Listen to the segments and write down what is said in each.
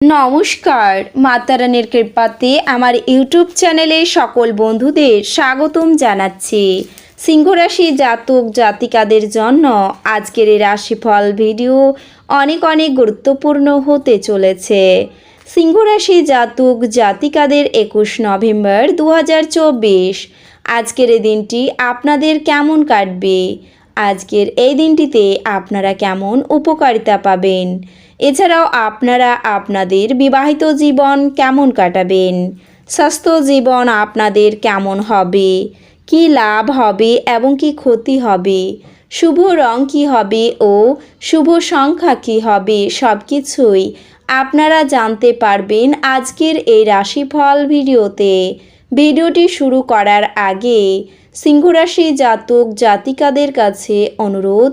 নমস্কার মাতারানের কৃপাতে আমার ইউটিউব চ্যানেলে সকল বন্ধুদের স্বাগতম জানাচ্ছি। সিংহরাশি জাতক জাতিকাদের জন্য আজকের এই রাশিফল ভিডিও অনেক অনেক গুরুত্বপূর্ণ হতে চলেছে। সিংহরাশি জাতক জাতিকাদের একুশ নভেম্বর দু হাজার চব্বিশ, আজকের এই দিনটি আপনাদের কেমন কাটবে? আজকের এই দিনটিতে আপনারা কেমন উপকারিতা পাবেন? এছাড়াও আপনারা আপনাদের বিবাহিত জীবন কেমন কাটাবেন? স্বাস্থ্য জীবন আপনাদের কেমন হবে? কি লাভ হবে এবং কি ক্ষতি হবে? শুভ রং কি হবে ও শুভ সংখ্যা কি হবে সব কিছুই আপনারা জানতে পারবেন আজকের এই রাশিফল ভিডিওতে। ভিডিওটি শুরু করার আগে সিংহরাশি জাতক জাতিকাদের কাছে অনুরোধ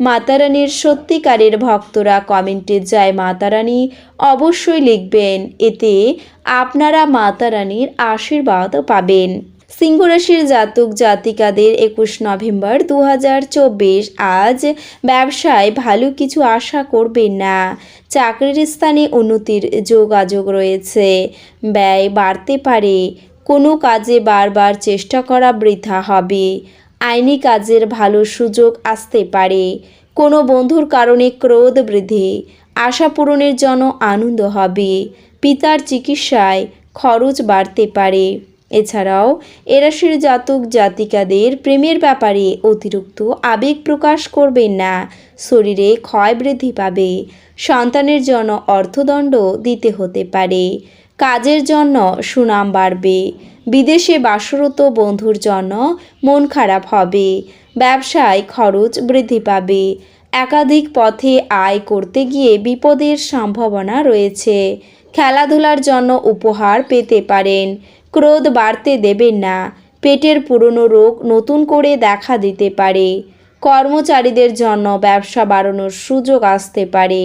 মাতারানীর সত্যিকারের ভক্তরা কমেন্টে যায় মাতারানী অবশ্যই লিখবেন। এতে আপনারা মাতারানীর আশীর্বাদ পাবেন। সিংহরাশির জাতক জাতিকাদের একুশ নভেম্বর দু হাজার চব্বিশ। আজ ব্যবসায় ভালো কিছু আশা করবেন না। চাকরির স্থানে উন্নতির যোগাযোগ রয়েছে। ব্যয় বাড়তে পারে। কোনো কাজে বারবার চেষ্টা করা বৃথা হবে। আইনি কাজের ভালো সুযোগ আসতে পারে। কোনো বন্ধুর কারণে ক্রোধ বৃদ্ধি, আশা পূরণের জন্য আনন্দ হবে, পিতার চিকিৎসায় খরচ বাড়তে পারে। এছাড়াও, এরাশির জাতক জাতিকাদের প্রেমের ব্যাপারে অতিরিক্ত আবেগ প্রকাশ করবেন না, শরীরে ক্ষয় বৃদ্ধি পাবে, সন্তানের জন্য অর্থদণ্ড দিতে হতে পারে, কাজের জন্য সুনাম বাড়বে। বিদেশে বাসরত বন্ধুর জন্য মন খারাপ হবে। ব্যবসায় খরচ বৃদ্ধি পাবে। একাধিক পথে আয় করতে গিয়ে বিপদের সম্ভাবনা রয়েছে। খেলাধুলার জন্য উপহার পেতে পারেন। ক্রোধ বাড়তে দেবেন না। পেটের পুরনো রোগ নতুন করে দেখা দিতে পারে। কর্মচারীদের জন্য ব্যবসা বাড়ানোর সুযোগ আসতে পারে।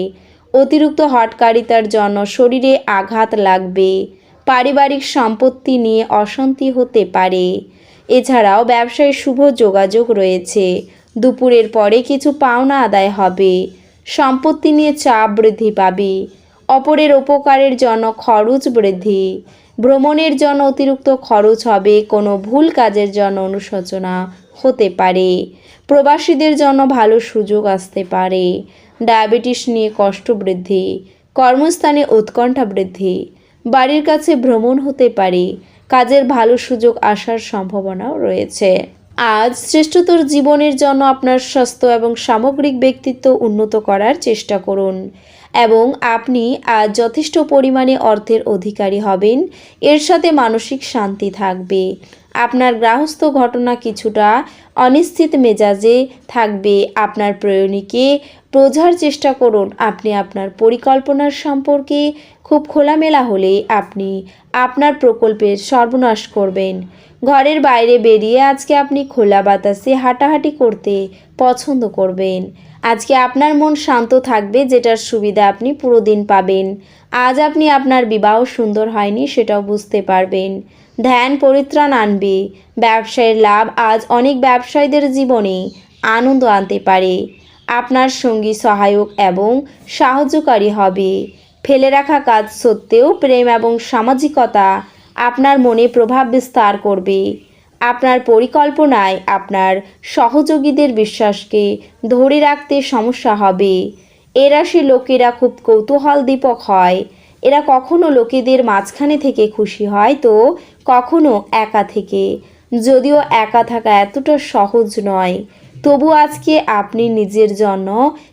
অতিরিক্ত হটকারিতার জন্য শরীরে আঘাত লাগবে। পারিবারিক সম্পত্তি নিয়ে অশান্তি হতে পারে। এছাড়াও ব্যবসায় শুভ যোগাযোগ রয়েছে। দুপুরের পরে কিছু পাওনা আদায় হবে। সম্পত্তি নিয়ে চাপ বৃদ্ধি পাবে। অপরের উপকারের জন্য খরচ বৃদ্ধি। ভ্রমণের জন্য অতিরিক্ত খরচ হবে। কোনো ভুল কাজের জন্য অনুশোচনা হতে পারে। প্রবাসীদের জন্য ভালো সুযোগ আসতে পারে। ডায়াবেটিস নিয়ে কষ্ট বৃদ্ধি। কর্মস্থানে উৎকণ্ঠা বৃদ্ধি। বাড়ির কাছে ভ্রমণ হতে পারে। কাজের ভালো সুযোগ আসার সম্ভাবনাও রয়েছে। আজ শ্রেষ্ঠতর জীবনের জন্য আপনার স্বাস্থ্য এবং সামগ্রিক ব্যক্তিত্ব উন্নত করার চেষ্টা করুন। এবং আপনি আজ যথেষ্ট পরিমাণে অর্থের অধিকারী হবেন। এর সাথে মানসিক শান্তি থাকবে। আপনার গ্রাহস্থ ঘটনা কিছুটা অনিশ্চিত মেজাজে থাকবে। আপনার প্রয়োজনীকে বোঝার চেষ্টা করুন। আপনি আপনার পরিকল্পনার সম্পর্কে খুব খোলামেলা হলে আপনি আপনার প্রকল্পের সর্বনাশ করবেন। ঘরের বাইরে বেরিয়ে আজকে আপনি খোলা বাতাসে হাঁটাহাঁটি করতে পছন্দ করবেন। আজকে আপনার মন শান্ত থাকবে, যেটার সুবিধা আপনি পুরো দিন পাবেন। আজ আপনি আপনার বিবাহ সুন্দর হয়নি, সেটাও বুঝতে পারবেন। ধ্যান পরিত্রাণ আনবে। ব্যবসায়ের লাভ আজ অনেক ব্যবসায়ীদের জীবনে আনন্দ আনতে পারে। আপনার সঙ্গী সহায়ক এবং সাহায্যকারী হবে। ফেলে রাখা কাজ সত্ত্বেও প্রেম এবং সামাজিকতা আপনার মনে প্রভাব বিস্তার করবে। আপনার পরিকল্পনায় আপনার সহযোগীদের বিশ্বাসকে ধরে রাখতে সমস্যা হবে। এ রাশি লোকেরা খুব কৌতূহল দীপক হয়। এরা কখনো লোকেদের মাঝখানে থেকে খুশি হয় তো কখনো একা থেকে। যদিও একা থাকা এতটা সহজ নয়, তবু আজকে আপনি নিজের জন্য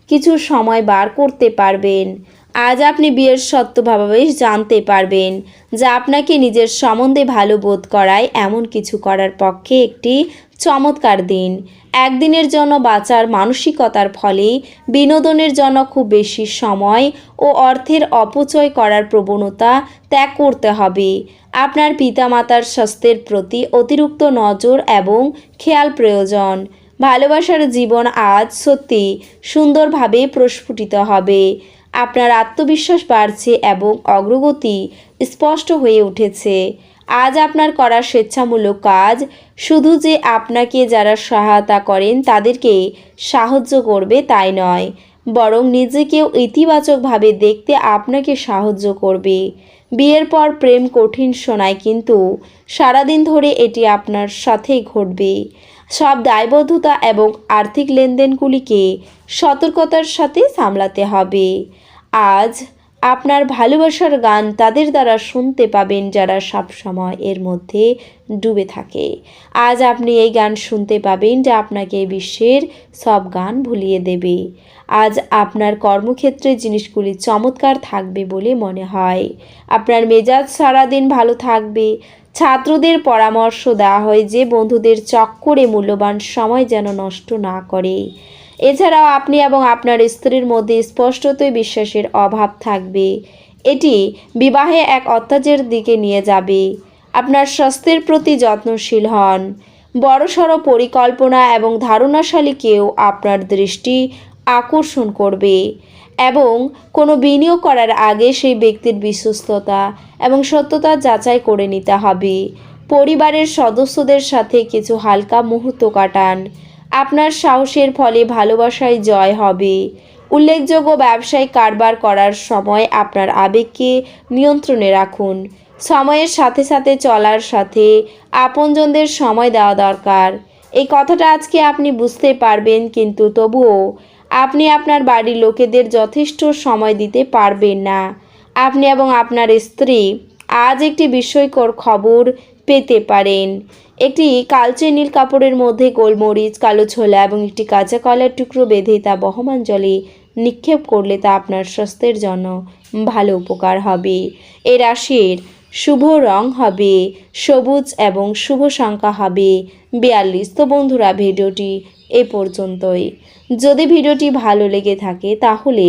কিছু সময় বার করতে পারবেন। আজ আপনি বিয়ের সত্যভাবে জানতে পারবেন যা আপনাকে নিজের সম্বন্ধে ভালো বোধ করায় এমন কিছু করার পক্ষে একটি চমৎকার দিন। একদিনের জন্য বাঁচার মানসিকতার ফলে বিনোদনের জন্য খুব বেশি সময় ও অর্থের অপচয় করার প্রবণতা ত্যাগ করতে হবে। আপনার পিতামাতার স্বাস্থ্যের প্রতি অতিরিক্ত নজর এবং খেয়াল প্রয়োজন। ভালোবাসার জীবন আজ সত্যি সুন্দরভাবে প্রস্ফুটিত হবে। আপনার আত্মবিশ্বাস বাড়ছে এবং অগ্রগতি স্পষ্ট হয়ে উঠেছে। আজ আপনার করা স্বেচ্ছামূলক কাজ শুধু যে আপনাকে যারা সহায়তা করেন তাদেরকে সাহায্য করবে তাই নয়, বরং নিজেকেও ইতিবাচকভাবে দেখতে আপনাকে সাহায্য করবে। বিয়ের পর প্রেম কঠিন শোনায় কিন্তু সারাদিন ধরে এটি আপনার সাথেই ঘটবে। সব দায়বদ্ধতা এবং আর্থিক লেনদেনগুলিকে সতর্কতার সাথে সামলাতে হবে। আজ আপনার ভালোবাসার গান তাদের দ্বারা শুনতে পাবেন যারা সবসময় এর মধ্যে ডুবে থাকে। আজ আপনি এই গান শুনতে পাবেন যা আপনাকে বিশ্বের সব গান ভুলিয়ে দেবে। আজ আপনার কর্মক্ষেত্রে জিনিসগুলি চমৎকার থাকবে বলে মনে হয়। আপনার মেজাজ সারাদিন ভালো থাকবে। ছাত্রদের পরামর্শ দেওয়া হয় যে বন্ধুদের চক্করে মূল্যবান সময় যেন নষ্ট না করে। এছাড়াও আপনি এবং আপনার স্ত্রীর মধ্যে স্পষ্টতই বিশ্বাসের অভাব থাকবে। এটি বিবাহে এক অত্যাচারের দিকে নিয়ে যাবে। আপনার স্বাস্থ্যের প্রতি যত্নশীল হন। বড়সড় পরিকল্পনা এবং ধারণাশালী কেউ আপনার দৃষ্টি আকর্ষণ করবে এবং কোনো বিনিয়োগ করার আগে সেই ব্যক্তির বিশ্বস্ততা এবং সত্যতা যাচাই করে নিতে হবে। পরিবারের সদস্যদের সাথে কিছু হালকা মুহূর্ত কাটান। আপনার সাহসের ফলে ভালোবাসায় জয় হবে। উল্লেখযোগ্য ব্যবসায় কারবার করার সময় আপনার আবেগকে নিয়ন্ত্রণে রাখুন। সময়ের সাথে সাথে চলার সাথে আপনজনদের সময় দেওয়া দরকার। এই কথাটা আজকে আপনি বুঝতে পারবেন, কিন্তু তবুও আপনি আপনার বাড়ির লোকেদের যথেষ্ট সময় দিতে পারবেন না। আপনি এবং আপনার স্ত্রী আজ একটি বিস্ময়কর খবর পেতে পারেন। একটি কালচে নীল কাপড়ের মধ্যে গোলমরিচ, কালো ছোলা এবং একটি কাঁচা কলার টুকরো বেঁধে তা বহমান জলে নিক্ষেপ করলে তা আপনার স্বাস্থ্যের জন্য ভালো উপকার হবে। এই রাশির শুভ রং হবে সবুজ এবং শুভ সংখ্যা হবে বিয়াল্লিশ। তো বন্ধুরা, ভিডিওটি এ পর্যন্তই। যদি ভিডিওটি ভালো লেগে থাকে তাহলে